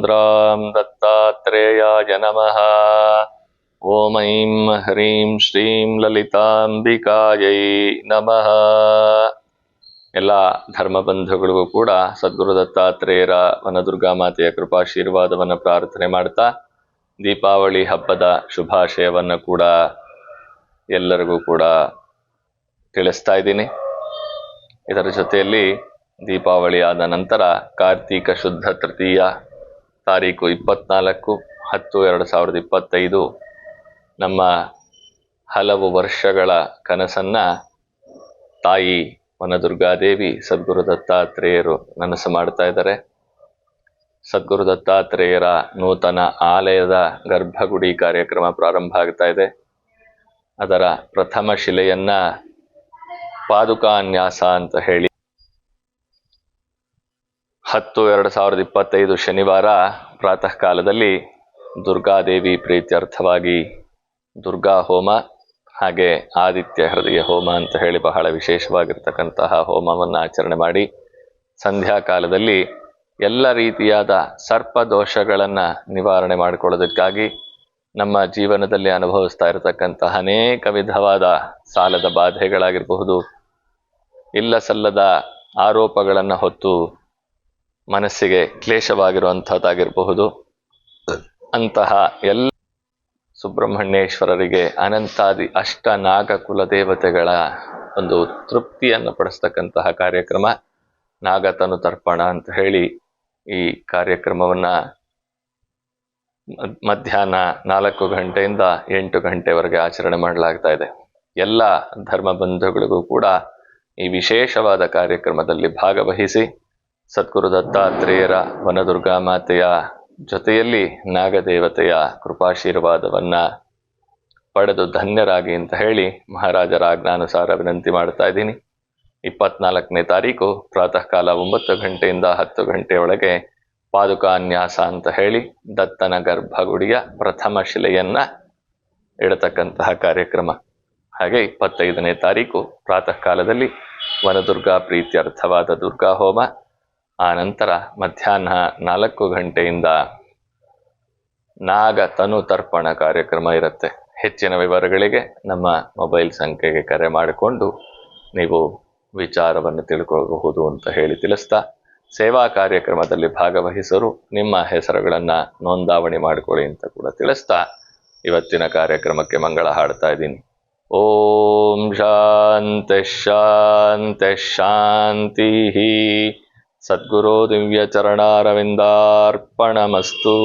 ಮಂತ್ರಾಂ ದತ್ತಾತ್ರೇಯಾಯ ನಮಃ ಓಮೈಂ ಹ್ರೀಂ ಶ್ರೀಂ ಲಲಿತಾಂಬಿಕಾಯೈ ನಮಃ ಎಲ್ಲ ಧರ್ಮಬಂಧುಗಳಿಗೂ ಕೂಡ ಸದ್ಗುರು ದತ್ತಾತ್ರೇಯರ ವನದುರ್ಗಾ ಮಾತೆಯ ಕೃಪಾಶೀರ್ವಾದವನ್ನು ಪ್ರಾರ್ಥನೆ ಮಾಡ್ತಾ ದೀಪಾವಳಿ ಹಬ್ಬದ ಶುಭಾಶಯವನ್ನು ಕೂಡ ಎಲ್ಲರಿಗೂ ಕೂಡ ತಿಳಿಸ್ತಾ ಇದ್ದೀನಿ. ಇದರ ಜೊತೆಯಲ್ಲಿ ದೀಪಾವಳಿ ಆದ ನಂತರ ಕಾರ್ತೀಕ ಶುದ್ಧ ತೃತೀಯ ತಾರೀಕು ಇಪ್ಪತ್ನಾಲ್ಕು ಹತ್ತು ಎರಡು ಸಾವಿರದ ಇಪ್ಪತ್ತೈದು. ನಮ್ಮ ಹಲವು ವರ್ಷಗಳ ಕನಸನ್ನ ತಾಯಿ ವನದುರ್ಗಾದೇವಿ ಸದ್ಗುರು ದತ್ತಾತ್ರೇಯರು ನನಸು ಮಾಡ್ತಾ ಇದ್ದಾರೆ. ಸದ್ಗುರು ದತ್ತಾತ್ರೇಯರ ನೂತನ ಆಲಯದ ಗರ್ಭಗುಡಿ ಕಾರ್ಯಕ್ರಮ ಪ್ರಾರಂಭ ಆಗ್ತಾ ಇದೆ. ಅದರ ಪ್ರಥಮ ಶಿಲೆಯನ್ನ ಪಾದುಕಾನ್ಯಾಸ ಅಂತ ಹೇಳಿ ಹತ್ತು ಎರಡು ಸಾವಿರದ ಇಪ್ಪತ್ತೈದು ಶನಿವಾರ ಪ್ರಾತಃ ಕಾಲದಲ್ಲಿ ದುರ್ಗಾದೇವಿ ಪ್ರೀತ್ಯರ್ಥವಾಗಿ ದುರ್ಗಾ ಹೋಮ ಹಾಗೆ ಆದಿತ್ಯ ಹೃದಯ ಹೋಮ ಅಂತ ಹೇಳಿ ಬಹಳ ವಿಶೇಷವಾಗಿರ್ತಕ್ಕಂತಹ ಹೋಮವನ್ನು ಆಚರಣೆ ಮಾಡಿ ಸಂಧ್ಯಾ ಕಾಲದಲ್ಲಿ ಎಲ್ಲ ರೀತಿಯಾದ ಸರ್ಪ ದೋಷಗಳನ್ನು ನಿವಾರಣೆ ಮಾಡಿಕೊಳ್ಳೋದಕ್ಕಾಗಿ ನಮ್ಮ ಜೀವನದಲ್ಲಿ ಅನುಭವಿಸ್ತಾ ಇರತಕ್ಕಂತಹ ಅನೇಕ ವಿಧವಾದ ಸಾಲದ ಬಾಧೆಗಳಾಗಿರಬಹುದು. ಇಲ್ಲ ಸಲ್ಲದ ಆರೋಪಗಳನ್ನು ಹೊತ್ತು ಮನಸ್ಸಿಗೆ ಕ್ಲೇಶವಾಗಿರುವಂಥದ್ದಾಗಿರಬಹುದು. ಅಂತಹ ಎಲ್ಲ ಸುಬ್ರಹ್ಮಣ್ಯೇಶ್ವರರಿಗೆ ಅನಂತಾದಿ ಅಷ್ಟ ನಾಗ ಕುಲದೇವತೆಗಳ ಒಂದು ತೃಪ್ತಿಯನ್ನು ಪಡಿಸ್ತಕ್ಕಂತಹ ಕಾರ್ಯಕ್ರಮ ನಾಗತನು ತರ್ಪಣ ಅಂತ ಹೇಳಿ ಈ ಕಾರ್ಯಕ್ರಮವನ್ನ ಮಧ್ಯಾಹ್ನ ನಾಲ್ಕು ಗಂಟೆಯಿಂದ ಎಂಟು ಗಂಟೆವರೆಗೆ ಆಚರಣೆ ಮಾಡಲಾಗ್ತಾ ಇದೆ. ಎಲ್ಲ ಧರ್ಮ ಬಂಧುಗಳಿಗೂ ಕೂಡ ಈ ವಿಶೇಷವಾದ ಕಾರ್ಯಕ್ರಮದಲ್ಲಿ ಭಾಗವಹಿಸಿ ಸದ್ಗುರು ದತ್ತಾತ್ರೇಯರ ವನದುರ್ಗಾ ಮಾತೆಯ ಜೊತೆಯಲ್ಲಿ ನಾಗದೇವತೆಯ ಕೃಪಾಶೀರ್ವಾದವನ್ನ ಪಡೆದು ಧನ್ಯರಾಗಿ ಅಂತ ಹೇಳಿ ಮಹಾರಾಜರ ಆಜ್ಞಾನುಸಾರ ವಿನಂತಿ ಮಾಡ್ತಾ ಇದ್ದೀನಿ. ಇಪ್ಪತ್ನಾಲ್ಕನೇ ತಾರೀಕು ಪ್ರಾತಃ ಕಾಲ ಒಂಬತ್ತು ಗಂಟೆಯಿಂದ ಹತ್ತು ಗಂಟೆಯೊಳಗೆ ಪಾದುಕಾನ್ಯಾಸ ಅಂತ ಹೇಳಿ ದತ್ತನ ಗರ್ಭಗುಡಿಯ ಪ್ರಥಮ ಶಿಲೆಯನ್ನ ಇಡತಕ್ಕಂತಹ ಕಾರ್ಯಕ್ರಮ. ಹಾಗೆ ಇಪ್ಪತ್ತೈದನೇ ತಾರೀಕು ಪ್ರಾತಃ ಕಾಲದಲ್ಲಿ ವನದುರ್ಗಾ ಪ್ರೀತ್ಯರ್ಥವಾದ ದುರ್ಗಾ ಹೋಮ ಆ ನಂತರ ಮಧ್ಯಾಹ್ನ ನಾಲ್ಕು ಗಂಟೆಯಿಂದ ನಾಗ ತನು ತರ್ಪಣ ಕಾರ್ಯಕ್ರಮ ಇರುತ್ತೆ. ಹೆಚ್ಚಿನ ವಿವರಗಳಿಗೆ ನಮ್ಮ ಮೊಬೈಲ್ ಸಂಖ್ಯೆಗೆ ಕರೆ ಮಾಡಿಕೊಂಡು ನೀವು ವಿಚಾರವನ್ನು ತಿಳ್ಕೊಳ್ಳಬಹುದು ಅಂತ ಹೇಳಿ ತಿಳಿಸ್ತಾ, ಸೇವಾ ಕಾರ್ಯಕ್ರಮದಲ್ಲಿ ಭಾಗವಹಿಸರು, ನಿಮ್ಮ ಹೆಸರುಗಳನ್ನು ನೋಂದಾವಣಿ ಮಾಡಿಕೊಳ್ಳಿ ಅಂತ ಕೂಡ ತಿಳಿಸ್ತಾ, ಇವತ್ತಿನ ಕಾರ್ಯಕ್ರಮಕ್ಕೆ ಮಂಗಳ ಹಾಡ್ತಾ ಇದ್ದೀನಿ. ಓಂ ಶಾಂತಿ ಶಾಂತಿ ಶಾಂತಿ ಸದ್ಗುರು ದಿವ್ಯ ಚರಣಾರವಿಂದಾರ್ಪಣಮಸ್ತು